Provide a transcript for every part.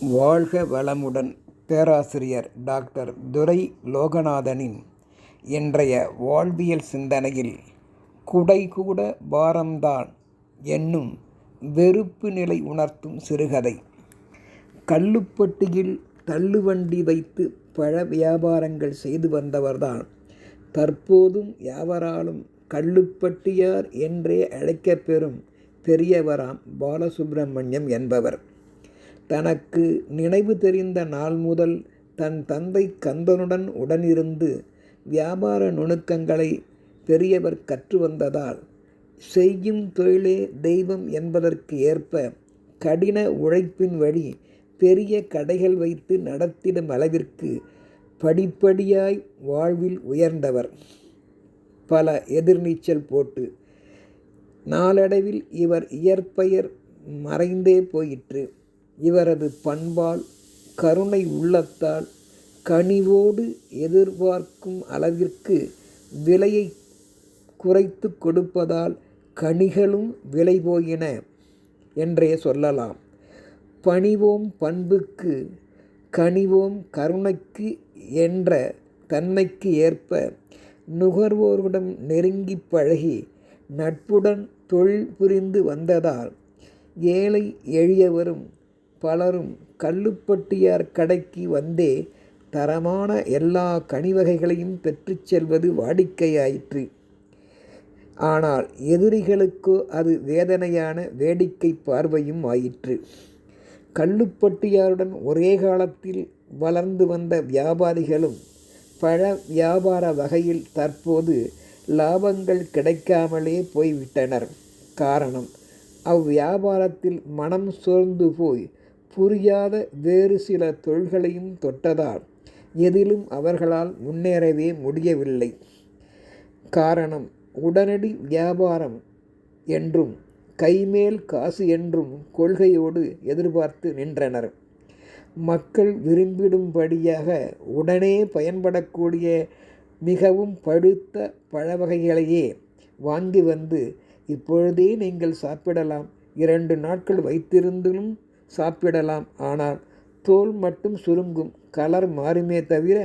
வாழ்க வளமுடன் பேராசிரியர் டாக்டர் துரை லோகநாதனின் இன்றைய வாழ்வியல் சிந்தனையில் குடைகூட பாரம்தான் என்னும் வெறுப்பு நிலை உணர்த்தும் சிறுகதை. கள்ளுப்பட்டியில் தள்ளுவண்டி வைத்து பழ வியாபாரங்கள் செய்து வந்தவர்தான் தற்போதும் யாவராலும் கள்ளுப்பட்டியார் என்றே அழைக்கப்பெறும் பெரியவராம் பாலசுப்பிரமணியம் என்பவர். தனக்கு நினைவு தெரிந்த நாள் முதல் தன் தந்தை கந்தனுடன் உடனிருந்து வியாபார நுணுக்கங்களை பெரியவர் கற்று வந்ததால் செய்யும் தொழிலே தெய்வம் என்பதற்கு ஏற்ப கடின உழைப்பின் வழி பெரிய கடைகள் வைத்து நடத்திடும் அளவிற்கு படிப்படியாய் வாழ்வில் உயர்ந்தவர். பல எதிர்நீச்சல் போட்டு நாளடைவில் இவர் இயற்பெயர் மறைந்தே போயிற்று. இவரது பண்பால் கருணை உள்ளத்தால் கனிவோடு எதிர்பார்க்கும் அளவிற்கு விலையை குறைத்து கொடுப்பதால் கனிகளும் விலை போயின என்றே சொல்லலாம். பணிவோம் பண்புக்கு கனிவோம் கருணைக்கு என்ற தன்மைக்கு ஏற்ப நுகர்வோருடன் நெருங்கி பழகி நட்புடன் தொழில் புரிந்து வந்ததால் ஏழை எளியவரும் பலரும் கல்லுப்பட்டியார் கடைக்கு வந்தே தரமான எல்லா கனிவகைகளையும் பெற்று செல்வது வாடிக்கையாயிற்று. ஆனால் எதிரிகளுக்கோ அது வேதனையான வேடிக்கை பார்வையும் ஆயிற்று. கல்லுப்பட்டியாருடன் ஒரே காலத்தில் வளர்ந்து வந்த வியாபாரிகளும் பழ வியாபார வகையில் தற்போது லாபங்கள் கிடைக்காமலே போய்விட்டனர். காரணம் அவ்வியாபாரத்தில் மனம் சோர்ந்து போய் புரியாத வேறு சில தொழில்களையும் தொட்டதால் எதிலும் அவர்களால் முன்னேறவே முடியவில்லை. காரணம் உடனடி வியாபாரம் என்றும் கைமேல் காசு என்றும் கொள்கையோடு எதிர்பார்த்து நின்றனர். மக்கள் விரும்பிடும்படியாக உடனே பயன்படக்கூடிய மிகவும் பழுத்த பழவகைகளையே வாங்கி வந்து இப்பொழுதே நீங்கள் சாப்பிடலாம். இரண்டு நாட்கள் வைத்திருந்தும் சாப்பிடலாம். ஆனால் தோல் மட்டும் சுருங்கும். கலர் மாறுமே தவிர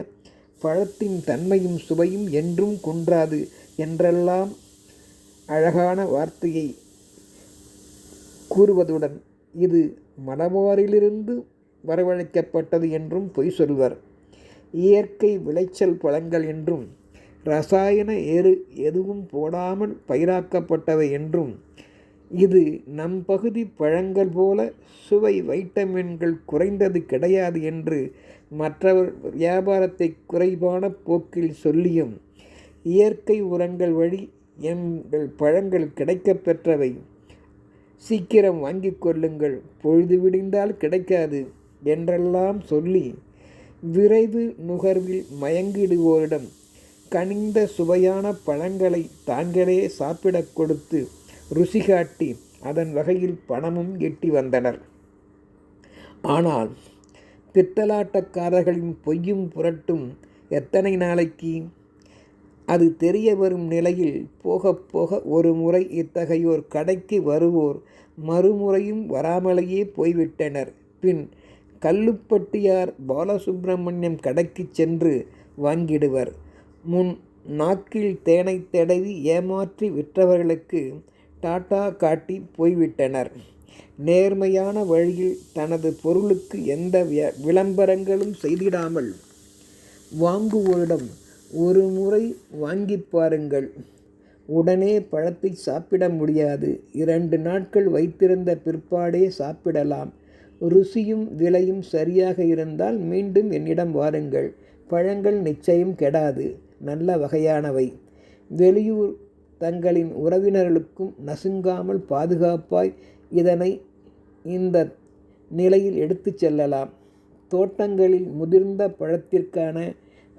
பழத்தின் தன்மையும் சுவையும் என்றும் குன்றாது என்றெல்லாம் அழகான வார்த்தையை கூறுவதுடன் இது மலபாரிலிருந்து வரவழைக்கப்பட்டது என்றும் பொய் சொல்வர். இயற்கை விளைச்சல் பழங்கள் என்றும் ரசாயன ஏறு எதுவும் போடாமல் பயிராக்கப்பட்டவை என்றும் இது நம் பகுதி பழங்கள் போல சுவை வைட்டமின்கள் குறைந்தது கிடையாது என்று மற்றவர் வியாபாரத்தை குறைவான போக்கில் சொல்லியும் இயற்கை உரங்கள் வழி எங்கள் பழங்கள் கிடைக்கப் பெற்றவை. சீக்கிரம் வாங்கி கொள்ளுங்கள் பொழுது விடிந்தால் கிடைக்காது என்றெல்லாம் சொல்லி விரைவு நுகர்வில் மயங்கிடுவோரிடம் கனிந்த சுவையான பழங்களை தாங்களே சாப்பிடக் கொடுத்து ருசி காட்டி அதன் வகையில் பணமும் எட்டி வந்தனர். ஆனால் பித்தலாட்டக்காரர்களின் பொய்யும் புரட்டும் எத்தனை நாளைக்கு? அது தெரிய வரும் நிலையில் போக போக ஒரு முறை இத்தகையோர் கடைக்கு வருவோர் மறுமுறையும் வராமலேயே போய்விட்டனர். பின் கல்லுப்பட்டியார் பாலசுப்பிரமணியம் கடைக்கு சென்று வாங்கிடுவர். முன் நாக்கில் தேனை தடவி ஏமாற்றி விற்றவர்களுக்கு டாட்டா காட்டி போய்விட்டனர். நேர்மையான வழியில் தனது பொருளுக்கு எந்த விளம்பரங்களும் செய்திடாமல் வாங்குவோரிடம் ஒரு முறை வாங்கி பாருங்கள். உடனே பழத்தை சாப்பிட முடியாது. இரண்டு நாட்கள் வைத்திருந்த பிற்பாடே சாப்பிடலாம். ருசியும் விலையும் சரியாக இருந்தால் மீண்டும் என்னிடம் வாருங்கள். பழங்கள் நிச்சயம் கெடாது. நல்ல வகையானவை. வெளியூர் தங்களின் உறவினர்களுக்கும் நசுங்காமல் பாதுகாப்பாய் இதனை இந்த நிலையில் எடுத்து செல்லலாம். தோட்டங்களில் முதிர்ந்த பழத்திற்கான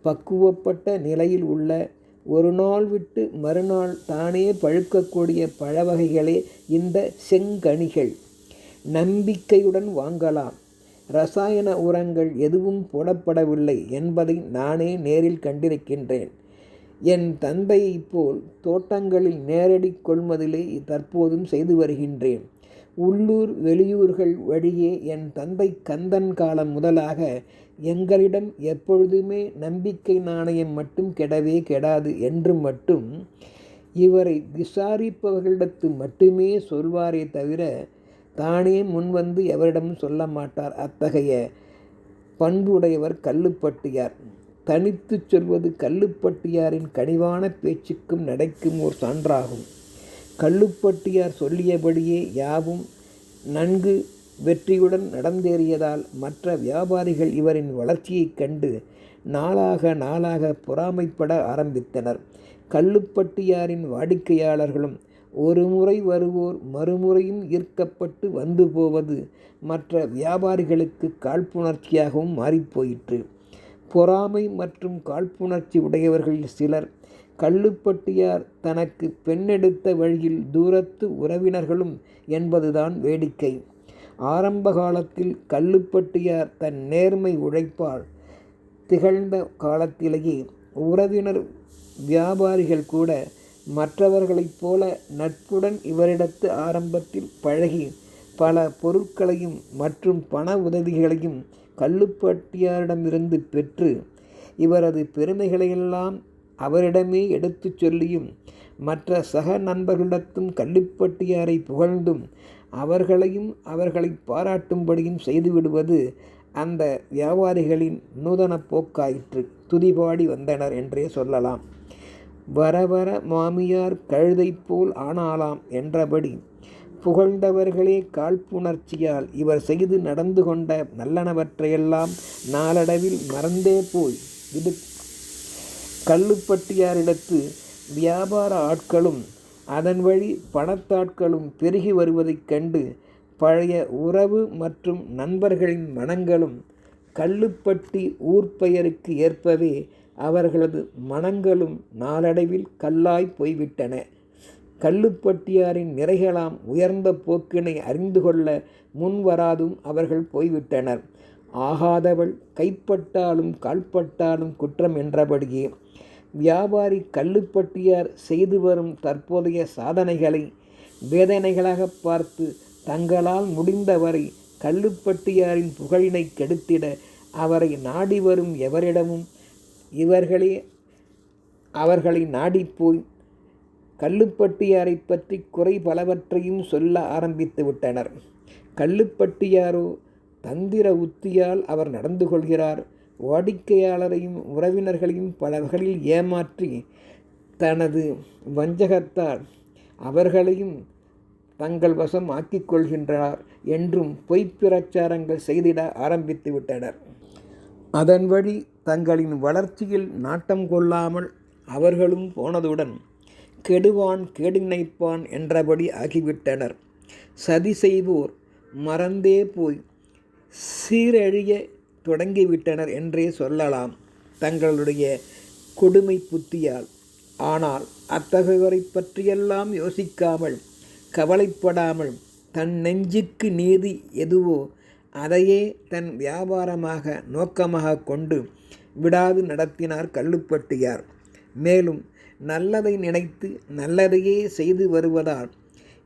பக்குவப்பட்ட நிலையில் உள்ள ஒரு நாள் விட்டு மறுநாள் தானே பழுக்கக்கூடிய பழ வகைகளே இந்த செங்கனிகள். நம்பிக்கையுடன் வாங்கலாம். ரசாயன உரங்கள் எதுவும் போடப்படவில்லை என்பதை நானே நேரில் கண்டிருக்கின்றேன். என் தந்தையைப் போல் தோட்டங்களில் நேரடி கொள்முதலை தற்போதும் செய்து வருகின்றேன். உள்ளூர் வெளியூர்கள் வழியே என் தந்தை கந்தன் காலம் முதலாக எங்களிடம் எப்பொழுதுமே நம்பிக்கை நாணயம் மட்டும் கெடவே கெடாது என்று மட்டும் இவரை விசாரிப்பவர்களிடத்து மட்டுமே சொல்வாரே தவிர தானே முன்வந்து எவரிடமும் சொல்ல மாட்டார். அத்தகைய பண்புடையவர் கல்லுப்பட்டியார் தனித்துச் சொல்வது கல்லுப்பட்டியாரின் கனிவான பேச்சுக்கும் நடைக்கும் ஓர் சான்றாகும். கல்லுப்பட்டியார் சொல்லியபடியே யாவும் நன்கு வெற்றியுடன் நடந்தேறியதால் மற்ற வியாபாரிகள் இவரின் வளர்ச்சியைக் கண்டு நாளாக நாளாக பொறாமைப்பட ஆரம்பித்தனர். கல்லுப்பட்டியாரின் வாடிக்கையாளர்களும் ஒரு முறை வருவோர் மறுமுறையும் ஈர்க்கப்பட்டு வந்து போவது மற்ற வியாபாரிகளுக்கு காழ்ப்புணர்ச்சியாகவும் மாறிப்போயிற்று. பொறாமை மற்றும் காழ்ப்புணர்ச்சி உடையவர்கள் சிலர். கல்லுப்பட்டியார் தனக்கு பெண்ணெடுத்த வழியில் தூரத்து உறவினர்களும் என்பதுதான் வேடிக்கை. ஆரம்ப காலத்தில் கல்லுப்பட்டியார் தன் நேர்மை உழைப்பால் திகழ்ந்த காலத்திலேயே உறவினர் வியாபாரிகள் கூட மற்றவர்களைப் போல நட்புடன் இவரிடத்து ஆரம்பத்தில் பழகி பல பொருட்களையும் மற்றும் பண உதவிகளையும் கல்லுப்பட்டியாரிடமிருந்து பெற்று இவரது பெருமைகளையெல்லாம் அவரிடமே எடுத்துச் சொல்லியும் மற்ற சக நண்பர்களிடத்தும் கள்ளிப்பட்டியாரை புகழ்ந்தும் அவர்களையும் அவர்களை பாராட்டும்படியும் செய்துவிடுவது அந்த வியாபாரிகளின் நூதன போக்காயிற்று. துதிபாடி வந்தனர் என்றே சொல்லலாம். வர வர மாமியார் கழுதை போல் ஆனாலாம் என்றபடி புகழ்ந்தவர்களே காழ்ப்புணர்ச்சியால் இவர் செய்து நடந்து கொண்ட நல்லனவற்றையெல்லாம் நாளடைவில் மறந்தே போய் இது கல்லுப்பட்டியாரிடத்து வியாபார ஆட்களும் அதன் வழி பணத்தாட்களும் பெருகி வருவதைக் கண்டு பழைய உறவு மற்றும் நண்பர்களின் மனங்களும் கல்லுப்பட்டி ஊர் பெயருக்கு ஏற்பவே அவர்களது மனங்களும் நாளடைவில் கல்லாய் போய்விட்டன. கல்லுப்பட்டியாரின் நிறைகளாம் உயர்ந்த போக்கினை அறிந்து கொள்ள முன்வராதும் அவர்கள் போய்விட்டனர். ஆகாதவள் கைப்பட்டாலும் கால்பட்டாலும் குற்றம் என்றபடியே வியாபாரி கல்லுப்பட்டியார் செய்து வரும் தற்போதைய சாதனைகளை வேதனைகளாக பார்த்து தங்களால் முடிந்தவரை கல்லுப்பட்டியாரின் புகழினை கெடுத்திட அவரை நாடி வரும் எவரிடமும் இவர்களே அவர்களை நாடிப்போய் கல்லுப்பட்டியாரை பற்றி குறை பலவற்றையும் சொல்ல ஆரம்பித்து விட்டனர். கல்லுப்பட்டியாரோ தந்திர உத்தியால் அவர் நடந்து கொள்கிறார். வாடிக்கையாளரையும் உறவினர்களையும் பல வகையில் ஏமாற்றி தனது வஞ்சகத்தால் அவர்களையும் தங்கள் வசம் ஆக்கிக் கொள்கின்றார் என்றும் பொய்ப்பிரச்சாரங்கள் செய்திட ஆரம்பித்து விட்டனர். அதன் வழி தங்களின் வளர்ச்சியில் நாட்டம் கொள்ளாமல் அவர்களும் போனதுடன் கெடுவான் கேடு நினைப்பான் என்றபடி ஆகிவிட்டனர். சதி செய்வோர் மறந்தே போய் சீரழிய தொடங்கிவிட்டனர் என்றே சொல்லலாம். தங்களுடைய கொடுமை புத்தியால். ஆனால் அத்தகையோரை பற்றியெல்லாம் யோசிக்காமல் கவலைப்படாமல் தன் நெஞ்சுக்கு நீதி எதுவோ அதையே தன் வியாபாரமாக நோக்கமாக கொண்டு விடாது நடத்தினார் கல்லுப்பட்டியார் மேலும் நல்லதை நினைத்து நல்லதையே செய்து வருவதால்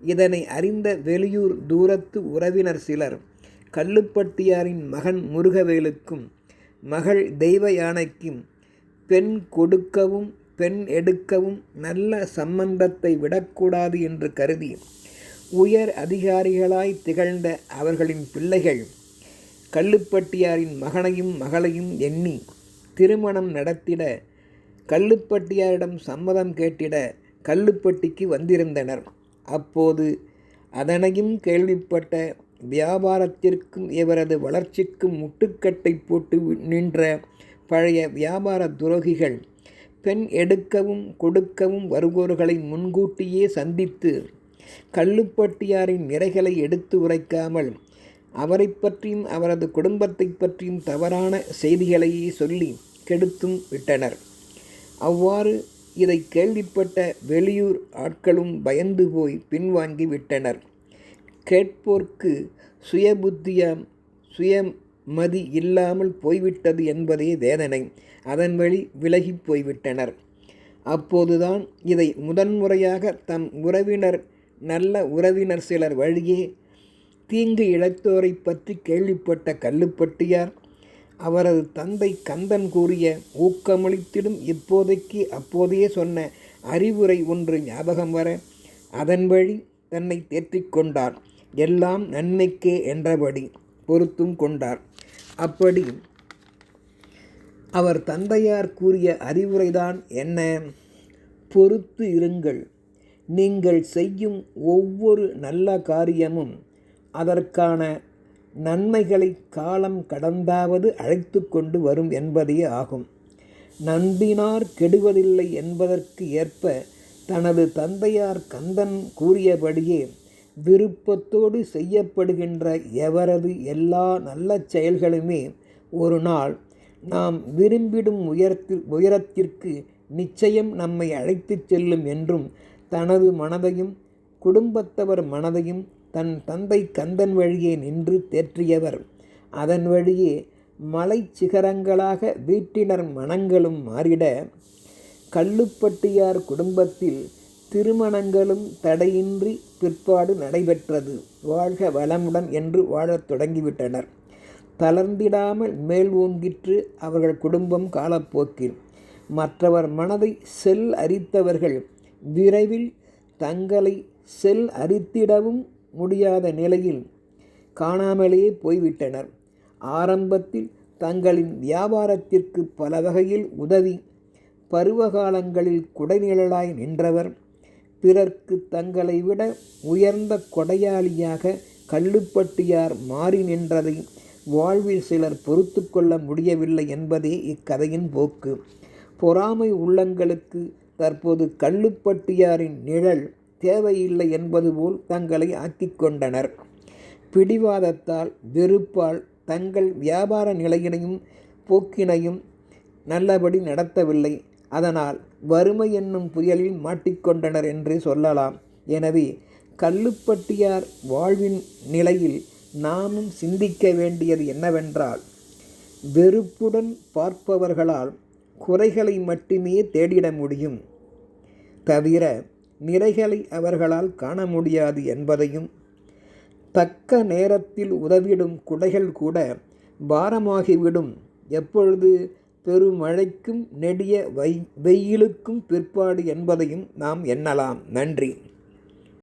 இதனை அறிந்த வெளியூர் தூரத்து உறவினர் சிலர் கல்லுப்பட்டியாரின் மகன் முருகவேலுக்கும் மகள் தெய்வ யானைக்கும் பெண் கொடுக்கவும் பெண் எடுக்கவும் நல்ல சம்பந்தத்தை விடக்கூடாது என்று கருதி உயர் அதிகாரிகளாய் திகழ்ந்த அவர்களின் பிள்ளைகள் கல்லுப்பட்டியாரின் மகனையும் மகளையும் எண்ணி திருமணம் நடத்திட கல்லுப்பட்டியாரிடம் சம்மதம் கேட்டிட கல்லுப்பட்டிக்கு வந்திருந்தனர். அப்போது அதனையும் கேள்விப்பட்ட வியாபாரத்திற்கும் இவரது வளர்ச்சிக்கும் முட்டுக்கட்டை போட்டு நின்ற பழைய வியாபார துரோகிகள் பெண் எடுக்கவும் கொடுக்கவும் வருவோர்களை முன்கூட்டியே சந்தித்து கல்லுப்பட்டியாரின் நிறைகளை எடுத்து உரைக்காமல் அவரை பற்றியும் அவரது குடும்பத்தை பற்றியும் தவறான செய்திகளையே சொல்லி கெடுத்தும் விட்டனர். அவ்வாறு இதை கேள்விப்பட்ட வெளியூர் ஆட்களும் பயந்து போய் பின்வாங்கி விட்டனர். கேட்போர்க்கு சுயபுத்தியாம் சுயமதி இல்லாமல் போய்விட்டது என்பதே வேதனை. அதன் வழி விலகி போய்விட்டனர். அப்போதுதான் இதை முதன்முறையாக தம் உறவினர் நல்ல உறவினர் சிலர் வழியே தீங்கு இழைத்தோரை பற்றி கேள்விப்பட்ட கல்லுப்பட்டியார் அவரது தந்தை கந்தன் கூறிய ஊக்கமளித்திடும் இப்போதைக்கு அப்போதையே சொன்ன அறிவுரை ஒன்று ஞாபகம் வர அதன் வழி தன்னை தேற்றிக் கொண்டார். எல்லாம் நன்மைக்கே என்றபடி பொறுத்தும் கொண்டார். அப்படி அவர் தந்தையார் கூறிய அறிவுரைதான் என்ன? பொறுத்து இருங்கள். நீங்கள் செய்யும் ஒவ்வொரு நல்ல காரியமும் அதற்கான நன்மைகளை காலம் கடந்தாவது அழைத்து கொண்டு வரும் என்பதே ஆகும். நம்பினார் கெடுவதில்லை என்பதற்கு ஏற்ப தனது தந்தையார் கந்தன் கூறியபடியே விருப்பத்தோடு செய்யப்படுகின்ற எவரது எல்லா நல்ல செயல்களுமே ஒரு நாள் நாம் விரும்பிடும் உயரத்தி உயரத்திற்கு நிச்சயம் நம்மை அழைத்துச் செல்லும் என்றும் தனது மனதையும் குடும்பத்தவர் மனதையும் தன் தந்தை கந்தன் வழியே நின்று தேற்றியவர். அதன் வழியே மலை சிகரங்களாக வீட்டினர் மனங்களும் மாறிட கல்லுப்பட்டியார் குடும்பத்தில் திருமணங்களும் தடையின்றி பிற்பாடு நடைபெற்றது. வாழ்க வளமுடன் என்று வாழத் தொடங்கிவிட்டனர். தளர்ந்திடாமல் மேல் ஓங்கிற்று அவர்கள் குடும்பம் காலப்போக்கில். மற்றவர் மனதை செல் அரித்தவர்கள் விரைவில் தங்களை செல் அரித்திடவும் முடியாத நிலையில் காணாமலேயே போய்விட்டனர். ஆரம்பத்தில் தங்களின் வியாபாரத்திற்கு பல வகையில் உதவி பருவகாலங்களில் குடைநிழலாய் நின்றவர். பிறர்க்கு தங்களை விட உயர்ந்த கொடையாளியாக கல்லுப்பட்டியார் மாறி நின்றதை வாழ்வில் சிலர் பொறுத்து கொள்ள முடியவில்லை என்பதே இக்கதையின் போக்கு. பொறாமை உள்ளங்களுக்கு தற்போது கல்லுப்பட்டியாரின் நிழல் தேவையில்லை என்பது போல் தங்களை ஆக்கிக் கொண்டனர். பிடிவாதத்தால் வெறுப்பால் தங்கள் வியாபார நிலையினையும் போக்கினையும் நல்லபடி நடத்தவில்லை. அதனால் வறுமை என்னும் புயலில் மாட்டிக்கொண்டனர் என்று சொல்லலாம். எனவே கல்லுப்பட்டியார் வாழ்வின் நிலையில் நாமும் சிந்திக்க வேண்டியது என்னவென்றால் வெறுப்புடன் பார்ப்பவர்களால் குறைகளை மட்டுமே தேடிட முடியும். தவிர நிறைகளை அவர்களால் காண முடியாது என்பதையும் தக்க நேரத்தில் உதவிடும் குடைகள் கூட பாரமாகிவிடும். எப்பொழுது பெருமழைக்கும் நெடிய வை வெயிலுக்கும் பிற்பாடு என்பதையும் நாம் எண்ணலாம். நன்றி.